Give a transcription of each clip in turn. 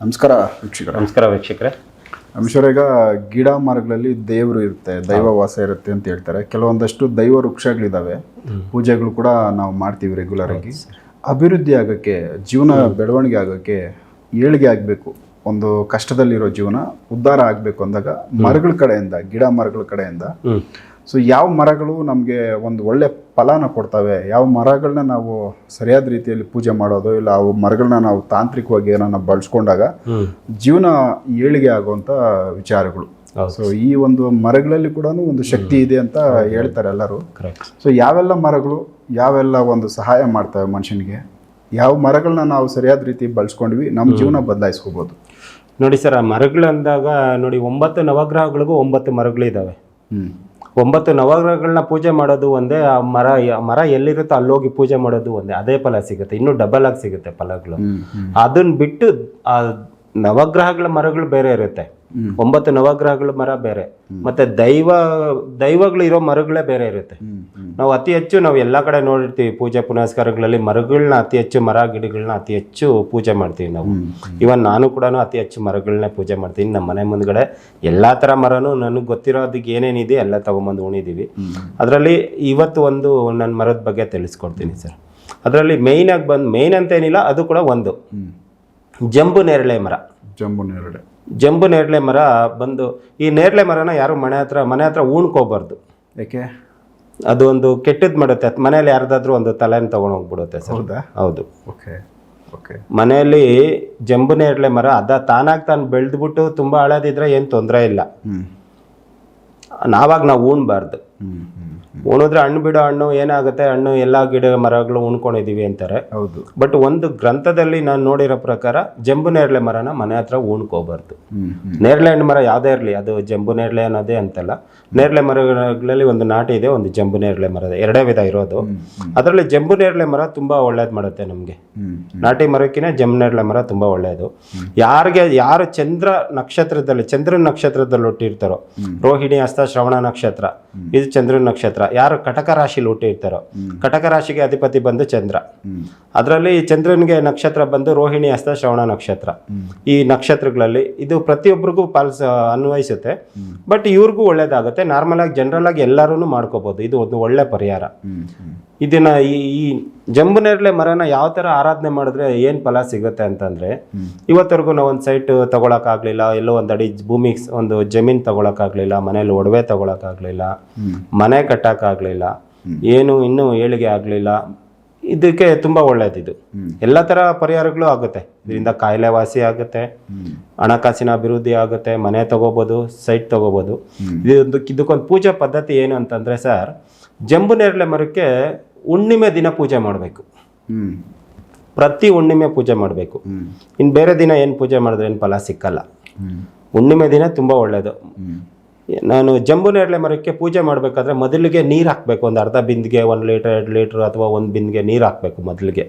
ನಮಸ್ಕಾರ ವೀಕ್ಷಕರ. ನಮಸ್ಕಾರ ವೀಕ್ಷಕರೇ. ನಮಸ್ಕಾರ ಈಗ ಗಿಡ ಮರಗಳಲ್ಲಿ ದೇವರು ಇರುತ್ತೆ ದೈವ ವಾಸ ಇರುತ್ತೆ ಅಂತ ಹೇಳ್ತಾರೆ. ಕೆಲವೊಂದಷ್ಟು ದೈವ ವೃಕ್ಷಗಳಿದ್ದಾವೆ ಪೂಜೆಗಳು ಕೂಡ ನಾವು ಮಾಡ್ತೀವಿ ರೆಗ್ಯುಲರ್ ಆಗಿ. ಅಭಿವೃದ್ಧಿ ಆಗೋಕ್ಕೆ ಜೀವನ ಬೆಳವಣಿಗೆ ಆಗೋಕ್ಕೆ ಏಳಿಗೆ ಆಗಬೇಕು. ಒಂದು ಕಷ್ಟದಲ್ಲಿರೋ ಜೀವನ ಉದ್ಧಾರ ಆಗಬೇಕು ಅಂದಾಗ ಮರಗಳ ಕಡೆಯಿಂದ ಗಿಡ ಮರಗಳ ಕಡೆಯಿಂದ ಸೊ ಯಾವ ಮರಗಳು ನಮಗೆ ಒಂದು ಒಳ್ಳೆ ಫಲನ ಕೊಡ್ತವೆ? ಯಾವ ಮರಗಳನ್ನ ನಾವು ಸರಿಯಾದ ರೀತಿಯಲ್ಲಿ ಪೂಜೆ ಮಾಡೋದು? ಇಲ್ಲ ಅವು ಮರಗಳನ್ನ ನಾವು ತಾಂತ್ರಿಕವಾಗಿ ಏನನ್ನ ಬಳಸ್ಕೊಂಡಾಗ ಜೀವನ ಏಳಿಗೆ ಆಗುವಂಥ ವಿಚಾರಗಳು. ಸೊ ಈ ಒಂದು ಮರಗಳಲ್ಲಿ ಕೂಡ ಒಂದು ಶಕ್ತಿ ಇದೆ ಅಂತ ಹೇಳ್ತಾರೆ ಎಲ್ಲರೂ. ಕರೆಕ್ಟ್ ಸೊ ಯಾವೆಲ್ಲ ಮರಗಳು ಯಾವೆಲ್ಲ ಒಂದು ಸಹಾಯ ಮಾಡ್ತವೆ ಮನುಷ್ಯನಿಗೆ? ಯಾವ ಮರಗಳನ್ನ ನಾವು ಸರಿಯಾದ ರೀತಿ ಬಳಸ್ಕೊಂಡ್ವಿ ನಮ್ಮ ಜೀವನ ಬದಲಾಯಿಸ್ಕೋಬೋದು. ನೋಡಿ ಸರ್ ಆ ಮರಗಳು ಅಂದಾಗ ನೋಡಿ ಒಂಬತ್ತು ನವಗ್ರಹಗಳಿಗೂ ಒಂಬತ್ತು ಮರಗಳಿದ್ದಾವೆ ಒಂಬತ್ತು ನವಗ್ರಹಗಳನ್ನ ಪೂಜೆ ಮಾಡೋದು ಒಂದೇ ಆ ಮರ ಮರ ಎಲ್ಲಿರುತ್ತೋ ಅಲ್ಲೋಗಿ ಪೂಜೆ ಮಾಡೋದು ಒಂದೇ. ಅದೇ ಫಲ ಸಿಗುತ್ತೆ. ಇನ್ನೂ ಡಬಲ್ ಆಗಿ ಸಿಗುತ್ತೆ ಫಲಗಳು. ಅದನ್ನ ಬಿಟ್ಟು ಆ ನವಗ್ರಹಗಳ ಮರಗಳು ಬೇರೆ ಇರುತ್ತೆ. ಒಂಬತ್ತು ನವಗ್ರಹಗಳ ಮರ ಬೇರೆ. ಮತ್ತೆ ದೈವ ದೈವಗಳು ಇರೋ ಮರಗಳೇ ಬೇರೆ ಇರುತ್ತೆ. ನಾವು ಅತಿ ಹೆಚ್ಚು ನಾವು ಎಲ್ಲ ಕಡೆ ನೋಡಿರ್ತೀವಿ ಪೂಜೆ ಪುನಸ್ಕಾರಗಳಲ್ಲಿ ಮರಗಳನ್ನ ಅತಿ ಹೆಚ್ಚು ಮರ ಗಿಡಗಳನ್ನ ಅತಿ ಹೆಚ್ಚು ಪೂಜೆ ಮಾಡ್ತೀವಿ ನಾವು. ಇವನ್ ನಾನು ಕೂಡ ಅತಿ ಹೆಚ್ಚು ಮರಗಳನ್ನೇ ಪೂಜೆ ಮಾಡ್ತೀನಿ. ನಮ್ಮ ಮನೆ ಮುಂದ್ಗಡೆ ಎಲ್ಲಾ ತರ ಮರನು ನನಗೆ ಗೊತ್ತಿರೋದಕ್ಕೆ ಏನೇನಿದೆ ಎಲ್ಲ ತಗೊಂಬಂದು ಉಣಿದೀವಿ. ಅದರಲ್ಲಿ ಇವತ್ತು ಒಂದು ನನ್ನ ಮರದ ಬಗ್ಗೆ ತಿಳಿಸ್ಕೊಡ್ತೀನಿ ಸರ್. ಅದರಲ್ಲಿ ಮೇಯ್ನ್ ಆಗಿ ಬಂದು ಮೇಯ್ನ್ ಅಂತ ಏನಿಲ್ಲ ಅದು ಕೂಡ ಒಂದು. ಜಂಬು ನೇರಳೆ ಮರ. ಜಂಬು ನೇರಳೆ. ಜಂಬು ನೇರಳೆ ಮರ ಬಂದು ಈ ನೇರಳೆ ಮರನ ಯಾರು ಮನೆ ಹತ್ರ ಮನೆ ಹತ್ರ ಉಣ್ಕೋಬಾರ್ದು. ಯಾಕೆ ಅದು ಒಂದು ಕೆಟ್ಟದ್ ಮಾಡುತ್ತೆ. ಮನೆಯಲ್ಲಿ ಮನೇಲಿ ಯಾರ್ದಾದ್ರೂ ಒಂದು ತಲೆನ ತಗೊಂಡು ಹೋಗ್ಬಿಡುತ್ತೆ ಸರ್. ಹೌದಾ? ಹೌದು. Okay okay. ಮನೆಯಲ್ಲಿ ಜಂಬು ನೇರಳೆ ಮರ ಅದ ತಾನಾಗಿ ತಾನು ಬೆಳೆದ್ಬಿಟ್ಟು ತುಂಬಾ ಹಳದಿದ್ರೆ ಏನು ತೊಂದರೆ ಇಲ್ಲ. ನಾವಾಗ ನಾವು ಉಣ್ಬಾರ್ದು. ಉಣಿದ್ರೆ ಹಣ್ಣು ಬಿಡೋ ಹಣ್ಣು ಏನಾಗುತ್ತೆ? ಹಣ್ಣು ಎಲ್ಲ ಗಿಡ ಮರಗಳು ಉಣ್ಕೊಂಡಿದೀವಿ ಅಂತಾರೆ. ಹೌದು. ಬಟ್ ಒಂದು ಗ್ರಂಥದಲ್ಲಿ ನಾನು ನೋಡಿರೋ ಪ್ರಕಾರ ಜಂಬು ನೇರಳೆ ಮರನ ಮನೆ ಹತ್ರ ಉಣ್ಕೋಬಾರ್ದು. ನೇರಳೆ ಹಣ್ಣು ಮರ ಯಾವುದೇ ಇರಲಿ ಅದು ಜಂಬು ನೇರಳೆ ಅನ್ನೋದೇ ಅಂತಲ್ಲ. ನೇರಳೆ ಮರಗಳಲ್ಲಿ ಒಂದು ನಾಟಿ ಇದೆ ಒಂದು ಜಂಬು ನೇರಳೆ ಮರ ಇದೆ ಎರಡೇ ವಿಧ ಇರೋದು. ಅದರಲ್ಲಿ ಜಂಬು ನೇರಳೆ ಮರ ತುಂಬಾ ಒಳ್ಳೇದು ಮಾಡುತ್ತೆ ನಮಗೆ. ನಾಟಿ ಮರಕ್ಕಿಂತ ಜಂಬು ನೇರಳೆ ಮರ ತುಂಬಾ ಒಳ್ಳೆಯದು ಯಾರಿಗೆ ಯಾರು ಚಂದ್ರ ನಕ್ಷತ್ರದಲ್ಲಿ ಚಂದ್ರನ ನಕ್ಷತ್ರದಲ್ಲಿ ಹುಟ್ಟಿರ್ತಾರೋ ರೋಹಿಣಿ ಹಸ್ತ ಶ್ರವಣ ನಕ್ಷತ್ರ ಇದು ಚಂದ್ರನ ನಕ್ಷತ್ರ. ಯಾರು ಕಟಕ ರಾಶಿಲಿ ಹುಟ್ಟಿರ್ತಾರೋ ಕಟಕ ರಾಶಿಗೆ ಅಧಿಪತಿ ಬಂದು ಚಂದ್ರ. ಅದರಲ್ಲಿ ಚಂದ್ರನಿಗೆ ನಕ್ಷತ್ರ ಬಂದು ರೋಹಿಣಿ ಹಸ್ತ ಶ್ರವಣ ನಕ್ಷತ್ರ. ಈ ನಕ್ಷತ್ರಗಳಲ್ಲಿ ಇದು ಪ್ರತಿಯೊಬ್ಬರಿಗೂ ಪಾಲಿಸ ಅನ್ವಯಿಸುತ್ತೆ. ಬಟ್ ಇವ್ರಿಗೂ ಒಳ್ಳೇದಾಗುತ್ತೆ. ನಾರ್ಮಲ್ ಆಗಿ ಜನರಲ್ ಆಗಿ ಎಲ್ಲರೂ ಮಾಡ್ಕೋಬಹುದು ಇದು ಒಂದು ಒಳ್ಳೆ ಪರಿಹಾರ. ಇದನ್ನ ಈ ಜಂಬುನೇರ್ಲೆ ಮರನ ಯಾವ ತರ ಆರಾಧನೆ ಮಾಡಿದ್ರೆ ಏನು ಫಲ ಸಿಗುತ್ತೆ ಅಂತಂದ್ರೆ ಇವತ್ತರೆಗೂ ನಾವು ಒಂದು ಸೈಟ್ ತಗೊಳಕ್ಕಾಗ್ಲಿಲ್ಲ ಎಲ್ಲೋ ಒಂದು ಅಡಿ ಭೂಮಿ ಒಂದು ಜಮೀನ್ ತಗೊಳಕ್ ಆಗ್ಲಿಲ್ಲ ಮನೇಲಿ ಒಡವೆ ತಗೊಳಕ್ಕಾಗ್ಲಿಲ್ಲ ಮನೆ ಕಟ್ಟಕ್ಕಾಗ್ಲಿಲ್ಲ ಏನು ಇನ್ನೂ ಏಳಿಗೆ ಆಗಲಿಲ್ಲ. ಇದಕ್ಕೆ ತುಂಬ ಒಳ್ಳೆಯದಿದು ಎಲ್ಲ ಥರ ಪರಿಹಾರಗಳು ಆಗುತ್ತೆ. ಇದರಿಂದ ಕಾಯಿಲೆ ವಾಸಿ ಆಗುತ್ತೆ ಹಣಕಾಸಿನ ಅಭಿವೃದ್ಧಿ ಆಗುತ್ತೆ. ಮನೆ ತಗೋಬೋದು ಸೈಟ್ ತಗೋಬೋದು. ಇದೊಂದು ಇದಕ್ಕೊಂದು ಪೂಜಾ ಪದ್ಧತಿ ಏನು ಅಂತಂದ್ರೆ ಸರ್ ಜಂಬು ನೇರಳೆ ಮರಕ್ಕೆ ಹುಣ್ಣಿಮೆ ದಿನ ಪೂಜೆ ಮಾಡಬೇಕು. ಪ್ರತಿ ಹುಣ್ಣಿಮೆ ಪೂಜೆ ಮಾಡಬೇಕು. ಇನ್ನು ಬೇರೆ ದಿನ ಏನು ಪೂಜೆ ಮಾಡಿದ್ರೆ ಏನು ಫಲ ಸಿಕ್ಕಲ್ಲ. ಹುಣ್ಣಿಮೆ ದಿನ ತುಂಬ ಒಳ್ಳೆಯದು ನಾನು ಜಂಬು ನೇರಳೆ ಮರಕ್ಕೆ ಪೂಜೆ ಮಾಡಬೇಕಾದ್ರೆ ಮೊದಲಿಗೆ ನೀರು ಹಾಕಬೇಕು. ಒಂದು ಅರ್ಧ ಬಿಂದಿಗೆ ಒಂದು ಲೀಟರ್ ಎರಡು ಲೀಟ್ರ್ ಅಥವಾ ಒಂದು ಬಿಂದಿಗೆ ನೀರು ಹಾಕಬೇಕು ಮೊದಲಿಗೆ.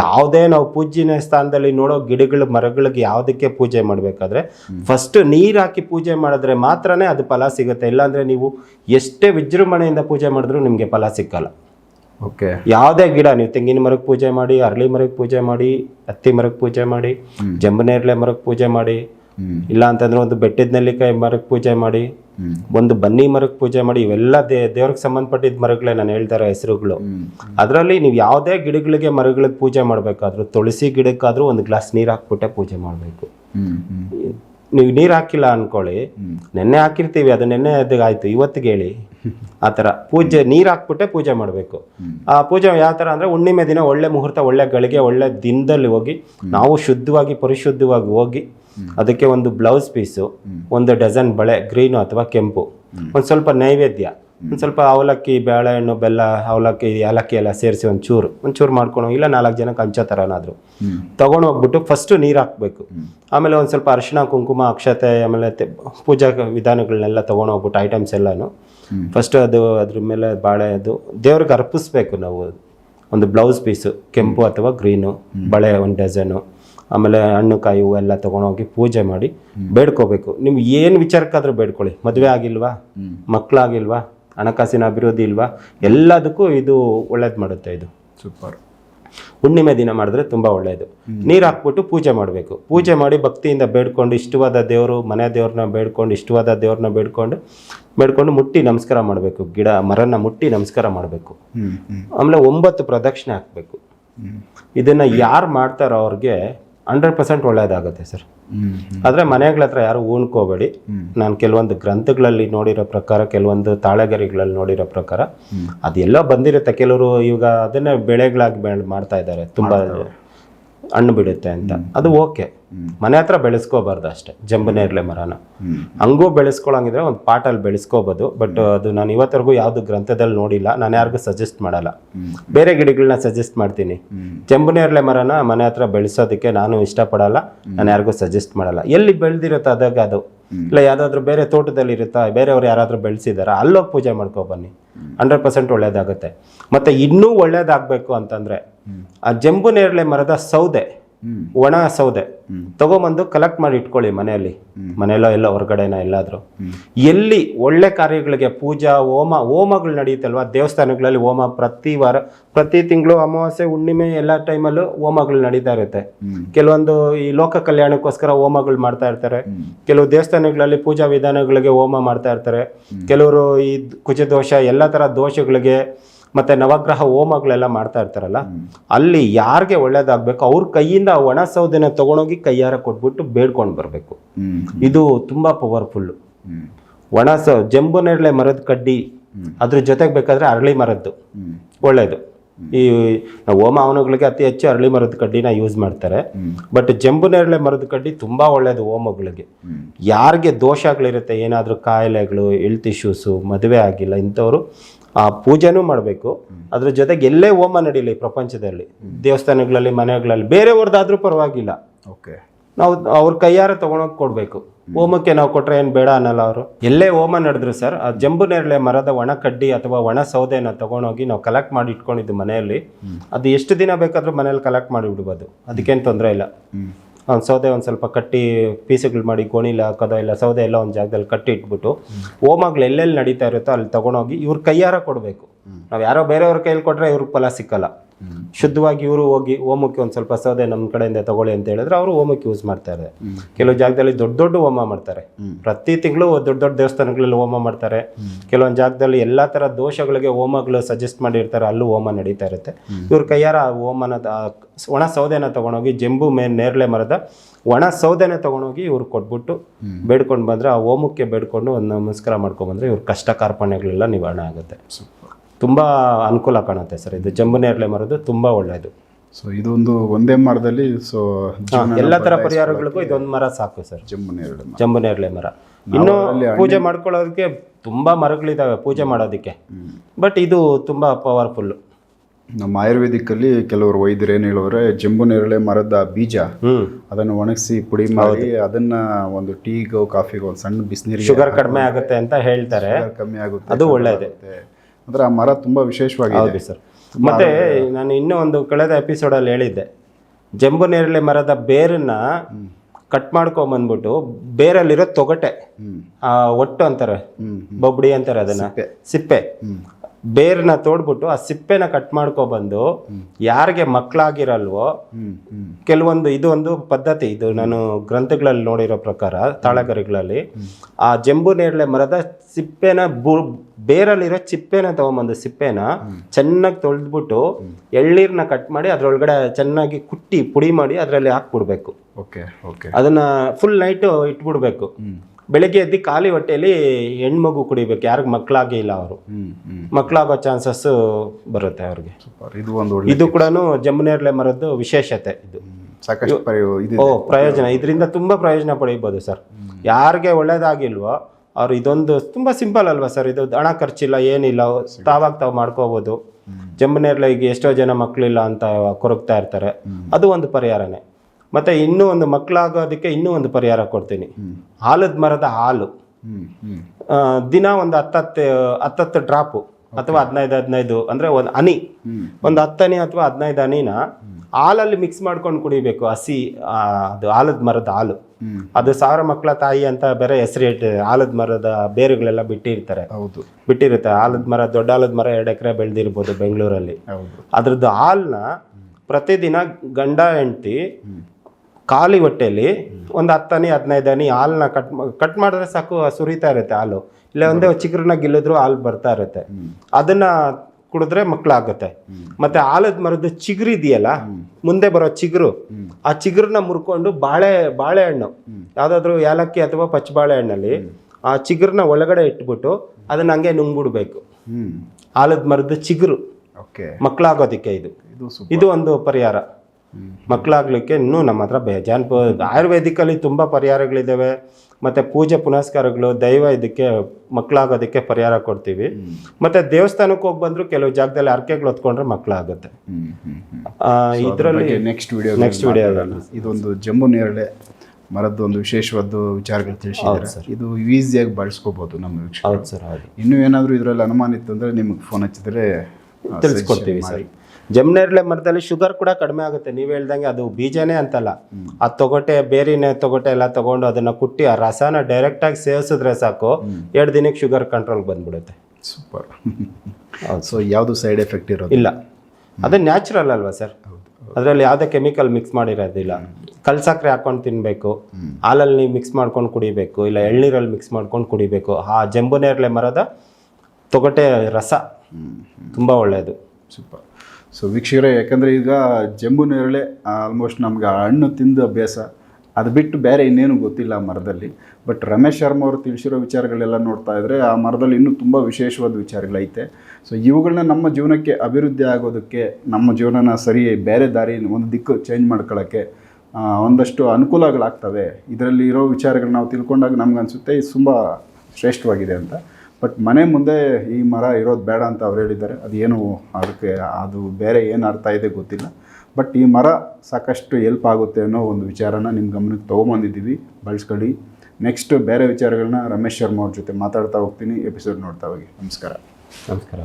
ಯಾವುದೇ ನಾವು ಪೂಜಿನ ಸ್ಥಾನದಲ್ಲಿ ನೋಡೋ ಗಿಡಗಳು ಮರಗಳಿಗೆ ಯಾವುದಕ್ಕೆ ಪೂಜೆ ಮಾಡಬೇಕಾದ್ರೆ ಫಸ್ಟ್ ನೀರು ಹಾಕಿ ಪೂಜೆ ಮಾಡಿದ್ರೆ ಮಾತ್ರನೇ ಅದು ಫಲ ಸಿಗುತ್ತೆ. ಇಲ್ಲಾಂದರೆ ನೀವು ಎಷ್ಟೇ ವಿಜೃಂಭಣೆಯಿಂದ ಪೂಜೆ ಮಾಡಿದ್ರೂ ನಿಮಗೆ ಫಲ ಸಿಕ್ಕಲ್ಲ. ಓಕೆ. ಯಾವುದೇ ಗಿಡ ನೀವು ತೆಂಗಿನ ಮರಕ್ಕೆ ಪೂಜೆ ಮಾಡಿ ಅರಳಿ ಮರಕ್ಕೆ ಪೂಜೆ ಮಾಡಿ ಹತ್ತಿ ಮರಕ್ಕೆ ಪೂಜೆ ಮಾಡಿ ಜಂಬು ನೇರಳೆ ಮರಕ್ಕೆ ಪೂಜೆ ಮಾಡಿ ಇಲ್ಲ ಅಂತಂದ್ರೆ ಒಂದು ಬೆಟ್ಟದ ನೆಲ್ಲಿಕಾಯಿ ಮರಕ್ಕೆ ಪೂಜೆ ಮಾಡಿ ಒಂದು ಬನ್ನಿ ಮರಕ್ಕೆ ಪೂಜೆ ಮಾಡಿ ಇವೆಲ್ಲ ದೇ ದೇವ್ರಿಗೆ ಸಂಬಂಧಪಟ್ಟಿದ್ದ ಮರಗಳೇ ನಾನು ಹೇಳ್ತಾರೆ ಹೆಸರುಗಳು. ಅದರಲ್ಲಿ ನೀವು ಯಾವುದೇ ಗಿಡಗಳಿಗೆ ಮರಗಳಿಗೆ ಪೂಜೆ ಮಾಡಬೇಕಾದ್ರೂ ತುಳಸಿ ಗಿಡಕ್ಕಾದ್ರೂ ಒಂದು ಗ್ಲಾಸ್ ನೀರು ಹಾಕ್ಬಿಟ್ಟೆ ಪೂಜೆ ಮಾಡಬೇಕು. ನೀವು ನೀರು ಹಾಕಿಲ್ಲ ಅನ್ಕೊಳ್ಳಿ. ನೆನ್ನೆ ಹಾಕಿರ್ತೀವಿ ಅದು ನೆನ್ನೆ ಅದಕ್ಕೆ ಆಯ್ತು ಇವತ್ತಿಗೆ ಹೇಳಿ. ಆ ಥರ ಪೂಜೆ ನೀರು ಹಾಕ್ಬಿಟ್ಟೆ ಪೂಜೆ ಮಾಡಬೇಕು. ಆ ಪೂಜೆ ಯಾವ ಥರ ಅಂದರೆ ಹುಣ್ಣಿಮೆ ದಿನ ಒಳ್ಳೆ ಮುಹೂರ್ತ ಒಳ್ಳೆ ಗಳಿಗೆ ಒಳ್ಳೆ ದಿನದಲ್ಲಿ ಹೋಗಿ ನಾವು ಶುದ್ಧವಾಗಿ ಪರಿಶುದ್ಧವಾಗಿ ಹೋಗಿ ಅದಕ್ಕೆ ಒಂದು ಬ್ಲೌಸ್ ಪೀಸು ಒಂದು ಡಜನ್ ಬಳೆ ಗ್ರೀನು ಅಥವಾ ಕೆಂಪು. ಒಂದು ಸ್ವಲ್ಪ ನೈವೇದ್ಯ, ಒಂದು ಸ್ವಲ್ಪ ಅವಲಕ್ಕಿ ಬೇಳೆಹಣ್ಣು ಬೆಲ್ಲ, ಅವಲಕ್ಕಿ, ಏಲಕ್ಕಿ ಎಲ್ಲ ಸೇರಿಸಿ ಒಂದು ಚೂರು ಒಂದು ಚೂರು ಮಾಡ್ಕೊಳೋ, ಇಲ್ಲ ನಾಲ್ಕು ಜನಕ್ಕೆ ಹಂಚೋ ಥರನಾದರೂ ತೊಗೊಂಡು ಹೋಗ್ಬಿಟ್ಟು ಫಸ್ಟು ನೀರು ಹಾಕಬೇಕು. ಆಮೇಲೆ ಒಂದು ಸ್ವಲ್ಪ ಅರಿಶಿಣ, ಕುಂಕುಮ, ಅಕ್ಷತೆ, ಆಮೇಲೆ ಪೂಜಾ ವಿಧಾನಗಳನ್ನೆಲ್ಲ ತೊಗೊಂಡು ಹೋಗ್ಬಿಟ್ಟು ಐಟಮ್ಸ್ ಎಲ್ಲನೂ. ಫಸ್ಟು ಅದು, ಅದ್ರ ಮೇಲೆ ಬಾಳೆ ಅದು, ದೇವ್ರಿಗೆ ಅರ್ಪಿಸ್ಬೇಕು ನಾವು. ಒಂದು ಬ್ಲೌಸ್ ಪೀಸು ಕೆಂಪು ಅಥವಾ ಗ್ರೀನು ಬಳೆ ಒಂದು ಡಜನು ಆಮೇಲೆ ಹಣ್ಣು ಕಾಯಿ ಹೂವು ಎಲ್ಲ ತೊಗೊಂಡೋಗಿ ಪೂಜೆ ಮಾಡಿ ಬೇಡ್ಕೋಬೇಕು. ನಿಮ್ಗೆ ಏನು ವಿಚಾರಕ್ಕಾದ್ರೂ ಬೇಡ್ಕೊಳ್ಳಿ. ಮದುವೆ ಆಗಿಲ್ವಾ? ಮಕ್ಕಳಾಗಿಲ್ವಾ ಹಣಕಾಸಿನ ಅಭಿವೃದ್ಧಿ ಇಲ್ವಾ? ಎಲ್ಲದಕ್ಕೂ ಇದು ಒಳ್ಳೇದು ಮಾಡುತ್ತೆ ಇದು. ಸೂಪರ್. ಹುಣ್ಣಿಮೆ ದಿನ ಮಾಡಿದ್ರೆ ತುಂಬ ಒಳ್ಳೆಯದು ನೀರು ಹಾಕ್ಬಿಟ್ಟು ಪೂಜೆ ಮಾಡಬೇಕು. ಪೂಜೆ ಮಾಡಿ ಭಕ್ತಿಯಿಂದ ಬೇಡ್ಕೊಂಡು ಇಷ್ಟವಾದ ದೇವರು ಮನೆ ದೇವ್ರನ್ನ ಬೇಡ್ಕೊಂಡು ಇಷ್ಟವಾದ ದೇವ್ರನ್ನ ಬೇಡ್ಕೊಂಡು ಬೇಡ್ಕೊಂಡು ಮುಟ್ಟಿ ನಮಸ್ಕಾರ ಮಾಡಬೇಕು. ಗಿಡ ಮರನ ಮುಟ್ಟಿ ನಮಸ್ಕಾರ ಮಾಡಬೇಕು. ಆಮೇಲೆ ಒಂಬತ್ತು ಪ್ರದಕ್ಷಿಣೆ ಹಾಕಬೇಕು. ಇದನ್ನು ಯಾರು ಮಾಡ್ತಾರೋ ಅವ್ರಿಗೆ ಹಂಡ್ರೆಡ್ ಪರ್ಸೆಂಟ್ ಒಳ್ಳೆಯದಾಗುತ್ತೆ ಸರ್. ಆದರೆ ಮನೆಗಳ ಹತ್ರ ಯಾರು ಊನ್ಕೋಬೇಡಿ. ನಾನು ಕೆಲವೊಂದು ಗ್ರಂಥಗಳಲ್ಲಿ ನೋಡಿರೋ ಪ್ರಕಾರ ಕೆಲವೊಂದು ತಾಳೆಗರಿಗಳಲ್ಲಿ ನೋಡಿರೋ ಪ್ರಕಾರ ಅದೆಲ್ಲ ಬಂದಿರುತ್ತೆ. ಕೆಲವರು ಈಗ ಅದನ್ನೇ ಬೆಳೆಗಳಾಗಿ ಬೆಳ್ ಮಾಡ್ತಾ ಇದ್ದಾರೆ. ತುಂಬ ಹಣ್ಣು ಬಿಡುತ್ತೆ ಅಂತ. ಅದು ಓಕೆ. ಮನೆ ಹತ್ರ ಬೆಳೆಸ್ಕೋಬಾರ್ದು ಅಷ್ಟೇ ಜಂಬನೇರ್ಲೆ ಮರನ. ಹಂಗೂ ಬೆಳೆಸ್ಕೊಳಂಗಿದ್ರೆ ಒಂದು ಪಾಟಲ್ಲಿ ಬೆಳೆಸ್ಕೋಬೋದು ಬಟ್ ಅದು ನಾನು ಇವತ್ತರೆಗೂ ಯಾವುದು ಗ್ರಂಥದಲ್ಲಿ ನೋಡಿಲ್ಲ, ನಾನು ಯಾರಿಗೂ ಸಜೆಸ್ಟ್ ಮಾಡಲ್ಲ. ಬೇರೆ ಗಿಡಗಳನ್ನ ಸಜೆಸ್ಟ್ ಮಾಡ್ತೀನಿ. ಜಂಬನೇರ್ಲೆ ಮರನ ಮನೆ ಹತ್ರ ಬೆಳೆಸೋದಕ್ಕೆ ನಾನು ಇಷ್ಟಪಡಲ್ಲ, ನಾನು ಯಾರಿಗೂ ಸಜೆಸ್ಟ್ ಮಾಡಲ್ಲ. ಎಲ್ಲಿ ಬೆಳೆದಿರುತ್ತೋ ಅದಾಗ ಅದು. ಇಲ್ಲ, ಯಾವುದಾದ್ರೂ ಬೇರೆ ತೋಟದಲ್ಲಿ ಇರುತ್ತಾ, ಬೇರೆಯವ್ರು ಯಾರಾದರೂ ಬೆಳೆಸಿದಾರ, ಅಲ್ಲೋಗಿ ಪೂಜೆ ಮಾಡ್ಕೊ ಬನ್ನಿ. ಹಂಡ್ರೆಡ್ ಪರ್ಸೆಂಟ್ ಒಳ್ಳೇದಾಗುತ್ತೆ. ಮತ್ತೆ ಇನ್ನೂ ಒಳ್ಳೇದಾಗಬೇಕು ಅಂತಂದ್ರೆ, ಆ ಜಂಬು ನೇರಳೆ ಮರದ ಸೌದೆ. ಒಣ ಸೌದೆ. ತಗೊಂಬಂದು ಕಲೆಕ್ಟ್ ಮಾಡಿ ಇಟ್ಕೊಳ್ಳಿ ಮನೆಯಲ್ಲಿ. ಮನೆಯಲ್ಲೋ ಎಲ್ಲ ಹೊರಗಡೆನ ಎಲ್ಲಾದ್ರೂ. ಎಲ್ಲಿ ಒಳ್ಳೆ ಕಾರ್ಯಗಳಿಗೆ ಪೂಜಾ ಹೋಮ ಹೋಮಗಳು ನಡೆಯುತ್ತಲ್ವಾ? ದೇವಸ್ಥಾನಗಳಲ್ಲಿ ಹೋಮ ಪ್ರತಿ ವಾರ ಪ್ರತಿ ತಿಂಗಳು ಅಮಾವಾಸ್ಯೆ ಹುಣ್ಣಿಮೆ ಎಲ್ಲ ಟೈಮಲ್ಲೂ ಹೋಮಗಳು ನಡೀತಾ ಇರುತ್ತೆ. ಕೆಲವೊಂದು ಈ ಲೋಕ ಕಲ್ಯಾಣಕ್ಕೋಸ್ಕರ ಹೋಮಗಳು ಮಾಡ್ತಾ ಇರ್ತಾರೆ. ಕೆಲವು ದೇವಸ್ಥಾನಗಳಲ್ಲಿ ಪೂಜಾ ವಿಧಾನಗಳಿಗೆ ಹೋಮ ಮಾಡ್ತಾ ಇರ್ತಾರೆ. ಕೆಲವರು ಈ ಕುಜದೋಷ ಎಲ್ಲ ಥರ ದೋಷಗಳಿಗೆ ಮತ್ತೆ ನವಗ್ರಹ ಹೋಮಗಳೆಲ್ಲ ಮಾಡ್ತಾ ಇರ್ತಾರಲ್ಲ ಅಲ್ಲಿ ಯಾರಿಗೆ ಒಳ್ಳೇದಾಗಬೇಕು ಅವ್ರ ಕೈಯಿಂದ ಒಣ ಸೌದೆನ ತಗೊಂಡೋಗಿ ಕೈಯಾರ ಕೊಟ್ಬಿಟ್ಟು ಬೇಡ್ಕೊಂಡು ಬರಬೇಕು. ಇದು ತುಂಬಾ ಪವರ್ಫುಲ್ಲು ಒಣ ಸೌ ಜಂಬು ನೆರಳೆ ಮರದ ಕಡ್ಡಿ ಅದ್ರ ಜೊತೆಗೆ ಬೇಕಾದ್ರೆ ಅರಳಿ ಮರದ್ದು. ಒಳ್ಳೆಯದು ಈ ಓಮ ಹೋಮ ಹವನಗಳಿಗೆ ಅತಿ ಹೆಚ್ಚು ಅರಳಿ ಮರದ ಕಡ್ಡಿನ ಯೂಸ್ ಮಾಡ್ತಾರೆ. ಬಟ್ ಜಂಬು ನೇರಳೆ ಮರದ ಕಡ್ಡಿ ತುಂಬಾ ಒಳ್ಳೆಯದು ಓಮಗಳಿಗೆ. ಯಾರಿಗೆ ದೋಷಗಳಿರುತ್ತೆ ಏನಾದರೂ ಕಾಯಿಲೆಗಳು ಹೆಲ್ತ್ ಇಶ್ಯೂಸು ಮದುವೆ ಆಗಿಲ್ಲ ಇಂಥವರು ಆ ಪೂಜೆನೂ ಮಾಡಬೇಕು. ಅದ್ರ ಜೊತೆಗೆ ಎಲ್ಲೇ ಹೋಮ ನಡೀಲಿ ಪ್ರಪಂಚದಲ್ಲಿ. ದೇವಸ್ಥಾನಗಳಲ್ಲಿ ಮನೆಗಳಲ್ಲಿ ಬೇರೆಯವ್ರದ್ದಾದ್ರೂ ಪರವಾಗಿಲ್ಲ. ಓಕೆ ನಾವು ಅವ್ರ ಕೈಯಾರ ತಗೊಂಡೋಗಿ ಕೊಡಬೇಕು. ಹೋಮಕ್ಕೆ ನಾವು ಕೊಟ್ರೆ ಏನು ಬೇಡ ಅನ್ನಲ್ಲ ಅವರು. ಎಲ್ಲೇ ಹೋಮ ನಡೆದ್ರು ಸರ್ ಆ ಜಂಬು ನೇರಳೆ ಮರದ ಒಣ ಕಡ್ಡಿ ಅಥವಾ ಒಣ ಸೌದೆನ ತಗೊಂಡೋಗಿ ನಾವು ಕಲೆಕ್ಟ್ ಮಾಡಿ ಇಟ್ಕೊಂಡಿದ್ದು ಮನೆಯಲ್ಲಿ. ಅದು ಎಷ್ಟು ದಿನ ಬೇಕಾದರೂ ಮನೇಲಿ ಕಲೆಕ್ಟ್ ಮಾಡಿ ಬಿಡ್ಬೋದು ಅದಕ್ಕೇನು ತೊಂದರೆ ಇಲ್ಲ. ಒಂದು ಸೌದೆ ಒಂದು ಸ್ವಲ್ಪ ಕಟ್ಟಿ ಪೀಸುಗಳು ಮಾಡಿ ಗೋಣಿಲ ಹಾಕೋದೋ ಇಲ್ಲ ಸೌದೆ ಎಲ್ಲ ಒಂದು ಜಾಗದಲ್ಲಿ ಕಟ್ಟಿ ಇಟ್ಬಿಟ್ಟು ಹೋಮಗಳು ಎಲ್ಲೆಲ್ಲಿ ನಡೀತಾ ಇರುತ್ತೋ ಅಲ್ಲಿ ತಗೊಂಡೋಗಿ ಇವ್ರ ಕೈಯಾರ ಕೊಡಬೇಕು. ನಾವು ಯಾರೋ ಬೇರೆಯವ್ರ ಕೈಯಲ್ಲಿ ಕೊಟ್ಟರೆ ಇವ್ರಿಗೆ ಫಲ ಸಿಕ್ಕಲ್ಲ. ಶುದ್ಧವಾಗಿ ಇವರು ಹೋಗಿ ಹೋಮಕ್ಕೆ ಒಂದು ಸ್ವಲ್ಪ ಸೌದೆ ನಮ್ಮ ಕಡೆಯಿಂದ ತಗೊಳ್ಳಿ ಅಂತ ಹೇಳಿದ್ರೆ ಅವರು ಹೋಮಕ್ಕೆ ಯೂಸ್ ಮಾಡ್ತಾರೆ ಕೆಲವು ಜಾಗದಲ್ಲಿ ದೊಡ್ಡ ದೊಡ್ಡ ಹೋಮ ಮಾಡ್ತಾರೆ. ಪ್ರತಿ ತಿಂಗಳು ದೊಡ್ಡ ದೊಡ್ಡ ದೇವಸ್ಥಾನಗಳಲ್ಲಿ ಹೋಮ ಮಾಡ್ತಾರೆ. ಕೆಲವೊಂದು ಜಾಗದಲ್ಲಿ ಎಲ್ಲ ತರ ದೋಷಗಳಿಗೆ ಹೋಮಗಳು ಸಜೆಸ್ಟ್ ಮಾಡಿರ್ತಾರೆ ಅಲ್ಲೂ ಹೋಮ ನಡೀತಾ ಇರುತ್ತೆ. ಇವ್ರ ಕೈಯಾರ ಆ ಹೋಮನ ಒಣ ಸೌದೆನ ತಗೊಂಡೋಗಿ ಜಂಬು ಮೇ ನೇರಳೆ ಮರದ ಒಣ ಸೌದೆನ ತಗೊಂಡೋಗಿ ಇವ್ರು ಕೊಟ್ಬಿಟ್ಟು ಬೇಡ್ಕೊಂಡು ಬಂದ್ರೆ ಆ ಹೋಮಕ್ಕೆ ಬೇಡ್ಕೊಂಡು ಒಂದು ನಮಸ್ಕಾರ ಮಾಡ್ಕೊಂಡ್ಬಂದ್ರೆ ಇವ್ರ ಕಷ್ಟ ಕಾರ್ಪಣ್ಯಗಳೆಲ್ಲ ನಿವಾರಣೆ ಆಗುತ್ತೆ. ತುಂಬ ಅನುಕೂಲ ಕಾಣುತ್ತೆ ಸರ್. ಇದು ಜಂಬು ನೇರಳೆ ಮರದ್ದು ತುಂಬ ಒಳ್ಳೆಯದು ಸೊ ಇದೊಂದು ಒಂದೇ ಮರದಲ್ಲಿ ಸೊ ಎಲ್ಲ ತರ ಪರಿಹಾರಗಳಿಗೂ ಇದೊಂದು ಮರ ಸಾಕು ಸರ್. ಜಂಬು ನೇರಳೆ ಮರ. ಜಂಬು ನೇರಳೆ ಮರ. ಇನ್ನು ಪೂಜೆ ಮಾಡ್ಕೊಳ್ಳೋದಕ್ಕೆ ತುಂಬಾ ಮರಗಳಿದಾವೆ ಪೂಜೆ ಮಾಡೋದಕ್ಕೆ. ಬಟ್ ಇದು ತುಂಬಾ ಪವರ್ಫುಲ್ ನಮ್ಮ ಆಯುರ್ವೇದಿಕ್ಕಲ್ಲಿ ಕೆಲವರು ವೈದ್ಯರು ಏನು ಹೇಳೋರೆ ಜಂಬು ನೇರಳೆ ಮರದ ಬೀಜ ಅದನ್ನು ಒಣಗಿಸಿ ಪುಡಿ ಮಾಡಿ ಅದನ್ನ ಒಂದು ಟೀಗೋ ಕಾಫಿಗೋ ಒಂದು ಸಣ್ಣ ಬಿಸಿನೀರಿಗೆ ಶುಗರ್ ಕಡಿಮೆ ಆಗುತ್ತೆ ಅಂತ ಹೇಳ್ತಾರೆ. ಕಮ್ಮಿ ಆಗುತ್ತೆ ಅದು ಒಳ್ಳೆಯದೇ. ಅಂದ್ರೆ ಆ ಮರ ತುಂಬಾ ವಿಶೇಷವಾಗಿದೆ. ಹೌದು ಸರ್. ಮತ್ತೆ ನಾನು ಇನ್ನೂ ಒಂದು ಕಳೆದ ಎಪಿಸೋಡಲ್ಲಿ ಹೇಳಿದ್ದೆ. ಜಂಬು ನೇರಳೆ ಮರದ ಬೇರನ್ನ ಕಟ್ ಮಾಡ್ಕೊಂಬಂದ್ಬಿಟ್ಟು ಬೇರಲ್ಲಿರೋ ತೊಗಟೆ ಹ್ಮ್. ಆ ಒಟ್ಟು ಅಂತಾರೆ ಹ್ಮ್ ಬೊಬ್ಡಿ ಅಂತಾರೆ ಅದನ್ನ. ಸಿಪ್ಪೆ. ಬೇರ್ನ ತೋಡ್ಬಿಟ್ಟು ಆ ಸಿಪ್ಪೆನ ಕಟ್ ಮಾಡ್ಕೊಬಂದು ಯಾರಿಗೆ ಮಕ್ಕಳಾಗಿರಲ್ವೋ ಕೆಲವೊಂದು ಇದು ಒಂದು ಪದ್ಧತಿ ಇದು ನಾನು ಗ್ರಂಥಗಳಲ್ಲಿ ನೋಡಿರೋ ಪ್ರಕಾರ ತಾಳಗರಿಗಳಲ್ಲಿ. ಆ ಜಂಬು ನೇರಳೆ ಮರದ ಸಿಪ್ಪೆನ ಬು ಬೇರಲ್ಲಿರೋ ಚಿಪ್ಪೆನ ತಗೊಂಬಂದು ಸಿಪ್ಪೆನ ಚೆನ್ನಾಗಿ ತೊಳೆದ್ಬಿಟ್ಟು ಎಳ್ನೀರ್ನ ಕಟ್ ಮಾಡಿ ಅದ್ರೊಳಗಡೆ ಚೆನ್ನಾಗಿ ಕುಟ್ಟಿ ಪುಡಿ ಮಾಡಿ ಅದರಲ್ಲಿ ಹಾಕ್ಬಿಡ್ಬೇಕು. Okay okay. ಅದನ್ನ ಫುಲ್ ನೈಟು ಇಟ್ಬಿಡ್ಬೇಕು. ಬೆಳಗ್ಗೆ ಎದ್ದು ಖಾಲಿ ಹೊಟ್ಟೆಯಲ್ಲಿ ಹೆಣ್ಮಗು ಕುಡಿಬೇಕು. ಯಾರಿಗೆ ಮಕ್ಕಳಾಗೇ ಇಲ್ಲ ಅವರು. ಮಕ್ಕಳಾಗೋ ಚಾನ್ಸಸ್ ಬರುತ್ತೆ ಅವ್ರಿಗೆ. ಇದು ಒಂದು ಇದು ಕೂಡ ಜಮುನೇರ್ಲೆ ಮರದ್ದು ವಿಶೇಷತೆ ಇದು. ಸಾಕಷ್ಟು ಪ್ರಯೋಜನ. ಇದರಿಂದ ತುಂಬಾ ಪ್ರಯೋಜನ ಪಡೆಯಬಹುದು ಸರ್. ಯಾರಿಗೆ ಒಳ್ಳೇದಾಗಿಲ್ವೋ ಅವ್ರು ಇದೊಂದು ತುಂಬಾ ಸಿಂಪಲ್ ಅಲ್ವಾ ಸರ್. ಇದು ಹಣ ಖರ್ಚಿಲ್ಲ ಏನಿಲ್ಲ. ತಾವಾಗ ತಾವು ಮಾಡ್ಕೋಬಹುದು ಈಗ ಎಷ್ಟೋ ಜನ ಮಕ್ಕಳಿಲ್ಲ ಅಂತ ಕೊರಗ್ತಾ ಇರ್ತಾರೆ. ಅದು ಒಂದು ಪರಿಹಾರನೇ. ಮತ್ತೆ ಇನ್ನೂ ಒಂದು ಮಕ್ಕಳಾಗೋದಕ್ಕೆ ಇನ್ನೂ ಒಂದು ಪರಿಹಾರ ಕೊಡ್ತೀನಿ. ಹಾಲದ ಮರದ ಹಾಲು. ದಿನ ಒಂದು ಹತ್ತತ್ತು ಹತ್ತತ್ತು ಡ್ರಾಪು ಅಥವಾ ಹದಿನೈದು ಹದಿನೈದು ಅಂದ್ರೆ ಒಂದು ಹನಿ. ಒಂದು ಹತ್ತು ಹನಿ ಅಥವಾ ಹದಿನೈದು ಹನಿನ ಹಾಲಲ್ಲಿ ಮಿಕ್ಸ್ ಮಾಡ್ಕೊಂಡು ಕುಡಿಬೇಕು ಹಸಿ ಅದು ಆಲದ ಮರದ ಹಾಲು. ಅದು ಸಾವಿರ ಮಕ್ಕಳ ತಾಯಿ ಅಂತ ಬೇರೆ ಹೆಸರು ಇಟ್ಟಿದೆ ಆಲದ ಮರದ ಬೇರುಗಳೆಲ್ಲ ಬಿಟ್ಟಿರ್ತಾರೆ. ಹೌದು. ಬಿಟ್ಟಿರುತ್ತೆ. ಆಲದ ಮರ ದೊಡ್ಡ ಆಲದ ಮರ ಎರಡು ಎಕರೆ ಬೆಳೆದಿರ್ಬೋದು ಬೆಂಗಳೂರಲ್ಲಿ. ಅದ್ರದ್ದು ಹಾಲನ್ನ ಪ್ರತಿದಿನ ಗಂಡ ಹೆಂಡತಿ ಖಾಲಿ ಹೊಟ್ಟೆಯಲ್ಲಿ ಒಂದು ಹತ್ತನಿ ಹದಿನೈದನಿ ಹದಿನೈದು ಹನಿ ಹಾಲನ್ನ ಕಟ್ ಕಟ್ ಮಾಡಿದ್ರೆ ಸಾಕು ಸುರಿತಾ ಇರುತ್ತೆ ಹಾಲು. ಇಲ್ಲ ಒಂದೇ ಚಿಗುರನ್ನ ಗಿಲ್ಲಿದ್ರು ಹಾಲು ಬರ್ತಾ ಇರುತ್ತೆ. ಅದನ್ನ ಕುಡಿದ್ರೆ ಮಕ್ಕಳಾಗುತ್ತೆ ಮತ್ತೆ ಆಲದ ಮರದ ಚಿಗುರು ಇದೆಯಲ್ಲ ಮುಂದೆ ಬರೋ ಚಿಗುರು ಆ ಚಿಗುರನ್ನ ಮುರ್ಕೊಂಡು ಬಾಳೆ ಬಾಳೆಹಣ್ಣು ಯಾವ್ದಾದ್ರು ಏಲಕ್ಕಿ ಅಥವಾ ಪಚ್ಚ ಬಾಳೆಹಣ್ಣಲ್ಲಿ ಆ ಚಿಗುರನ್ನ ಒಳಗಡೆ ಇಟ್ಬಿಟ್ಟು ಅದನ್ನ ಹಂಗೆ ನುಂಗ್ಬಿಡ್ಬೇಕು. ಆಲದ ಮರದ ಚಿಗುರು. ಓಕೆ. ಮಕ್ಕಳಾಗೋದಕ್ಕೆ ಇದು. ಇದು ಒಂದು ಪರಿಹಾರ. ಮಕ್ಕಳಾಗ್ಲಿಕ್ಕೆ ಇನ್ನೂ ನಮ್ಮ ಹತ್ರ ಬೇಜಾನ್ ಆಯುರ್ವೇದಿಕಲ್ಲಿ ತುಂಬ ಪರಿಹಾರಗಳಿದ್ದಾವೆ ಮತ್ತು ಪೂಜೆ ಪುನಸ್ಕಾರಗಳು ದೈವ ಇದಕ್ಕೆ ಮಕ್ಕಳಾಗೋದಕ್ಕೆ ಪರಿಹಾರ ಕೊಡ್ತೀವಿ. ಮತ್ತು ದೇವಸ್ಥಾನಕ್ಕೆ ಹೋಗಿ ಬಂದರೂ ಕೆಲವು ಜಾಗದಲ್ಲಿ ಅರ್ಕೆಗಳು ಹೊತ್ಕೊಂಡ್ರೆ ಮಕ್ಕಳಾಗುತ್ತೆ. ಇದರಲ್ಲಿ ನೆಕ್ಸ್ಟ್ ವಿಡಿಯೋ ನೆಕ್ಸ್ಟ್ ವಿಡಿಯೋದಲ್ಲಿ ಇದೊಂದು ಜಮ್ಮು ನೇರಳೆ ಮರದ್ದು ಒಂದು ವಿಶೇಷವಾದ ವಿಚಾರಗಳು ತಿಳಿಸಿದ್ದಾರೆ. ಇದು ಈಸಿಯಾಗಿ ಬಳಸ್ಕೋಬಹುದು ನಮ್ಮ ವೀಕ್ಷಕರು. ಸರ್ ಇನ್ನೂ ಏನಾದರೂ ಇದರಲ್ಲಿ ಅನುಮಾನ ಇತ್ತು ಅಂದರೆ ನಿಮಗೆ ಫೋನ್ ಹಚ್ಚಿದ್ರೆ ತಿಳಿಸ್ಕೊಡ್ತೀವಿ ಸರ್. ಜಮ್ನೇರ್ಲೆ ಮರದಲ್ಲಿ ಶುಗರ್ ಕೂಡ ಕಡಿಮೆ ಆಗುತ್ತೆ. ನೀವು ಹೇಳ್ದಂಗೆ ಅದು ಬೀಜನೇ ಅಂತಲ್ಲ. ಆ ತೊಗೊಟೆ ಬೇರಿನ ತೊಗೊಟೆ ಎಲ್ಲ ತಗೊಂಡು ಅದನ್ನ ಕುಟ್ಟಿ ಆ ರಸನ ಡೈರೆಕ್ಟಾಗಿ ಸೇವಿಸಿದ್ರೆ ಸಾಕು. ಎರಡು ದಿನಕ್ಕೆ ಶುಗರ್ ಕಂಟ್ರೋಲ್ ಬಂದ್ಬಿಡುತ್ತೆ. ಸೂಪರ್. ಸೊ ಯಾವುದು ಸೈಡ್ ಎಫೆಕ್ಟ್ ಇರೋದು? ಇಲ್ಲ. ಅದು ನ್ಯಾಚುರಲ್ ಅಲ್ವಾ ಸರ್ ಅದರಲ್ಲಿ ಯಾವುದೇ ಕೆಮಿಕಲ್ ಮಿಕ್ಸ್ ಮಾಡಿರೋದಿಲ್ಲ. ಕಲ್ ಸಕ್ಕರೆ ಹಾಕೊಂಡು ತಿನ್ನಬೇಕು ಹಾಲಲ್ಲಿ ನೀವು ಮಿಕ್ಸ್ ಮಾಡ್ಕೊಂಡು ಕುಡಿಬೇಕು. ಇಲ್ಲ ಎಳ್ನೀರಲ್ಲಿ ಮಿಕ್ಸ್ ಮಾಡ್ಕೊಂಡು ಕುಡಿಬೇಕು. ಆ ಜಂಬು ನೇರಳೆ ಮರದ ತೊಗಟೆ ರಸ ತುಂಬ ಒಳ್ಳೆಯದು ಸೂಪರ್ ಸೊ ವೀಕ್ಷಕರೇ, ಯಾಕಂದರೆ ಈಗ ಜಂಬು ನೇರಳೆ ಆಲ್ಮೋಸ್ಟ್ ನಮ್ಗೆ ಹಣ್ಣು ತಿಂದು ಅಭ್ಯಾಸ, ಅದು ಬಿಟ್ಟು ಬೇರೆ ಇನ್ನೇನು ಗೊತ್ತಿಲ್ಲ ಆ ಮರದಲ್ಲಿ. ಬಟ್ ರಮೇಶ್ ಶರ್ಮಾ ಅವರು ತಿಳಿಸಿರೋ ವಿಚಾರಗಳೆಲ್ಲ ನೋಡ್ತಾ ಇದ್ದರೆ ಆ ಮರದಲ್ಲಿ ಇನ್ನೂ ತುಂಬ ವಿಶೇಷವಾದ ವಿಚಾರಗಳೈತೆ. ಸೊ ಇವುಗಳನ್ನ ನಮ್ಮ ಜೀವನಕ್ಕೆ ಅಭಿವೃದ್ಧಿ ಆಗೋದಕ್ಕೆ, ನಮ್ಮ ಜೀವನನ ಸರಿ ಬೇರೆ ದಾರಿ ಒಂದು ದಿಕ್ಕು ಚೇಂಜ್ ಮಾಡ್ಕೊಳ್ಳೋಕ್ಕೆ ಒಂದಷ್ಟು ಅನುಕೂಲಗಳಾಗ್ತವೆ. ಇದರಲ್ಲಿ ಇರೋ ವಿಚಾರಗಳು ನಾವು ತಿಳ್ಕೊಂಡಾಗ ನಮ್ಗೆ ಅನಿಸುತ್ತೆ ಇದು ತುಂಬ ಶ್ರೇಷ್ಠವಾಗಿದೆ ಅಂತ. ಬಟ್ ಮನೆ ಮುಂದೆ ಈ ಮರ ಇರೋದು ಬೇಡ ಅಂತ ಅವ್ರು ಹೇಳಿದ್ದಾರೆ. ಅದೇನು ಅದಕ್ಕೆ ಅದು ಬೇರೆ ಏನು ಅರ್ಥ ಇದೆ ಗೊತ್ತಿಲ್ಲ. ಬಟ್ ಈ ಮರ ಸಾಕಷ್ಟು ಎಲ್ಪ್ ಆಗುತ್ತೆ ಅನ್ನೋ ಒಂದು ವಿಚಾರನ ನಿಮ್ಮ ಗಮನಕ್ಕೆ ತೊಗೊಂಬಂದಿದ್ದೀವಿ. ಬಳಸ್ಕೊಳ್ಳಿ. ನೆಕ್ಸ್ಟ್ ಬೇರೆ ವಿಚಾರಗಳನ್ನ ರಮೇಶ್ ಶರ್ಮಾ ಅವ್ರ ಜೊತೆ ಮಾತಾಡ್ತಾ ಹೋಗ್ತೀನಿ. ಎಪಿಸೋಡ್ ನೋಡ್ತಾ ಹೋಗಿ. ನಮಸ್ಕಾರ. ನಮಸ್ಕಾರ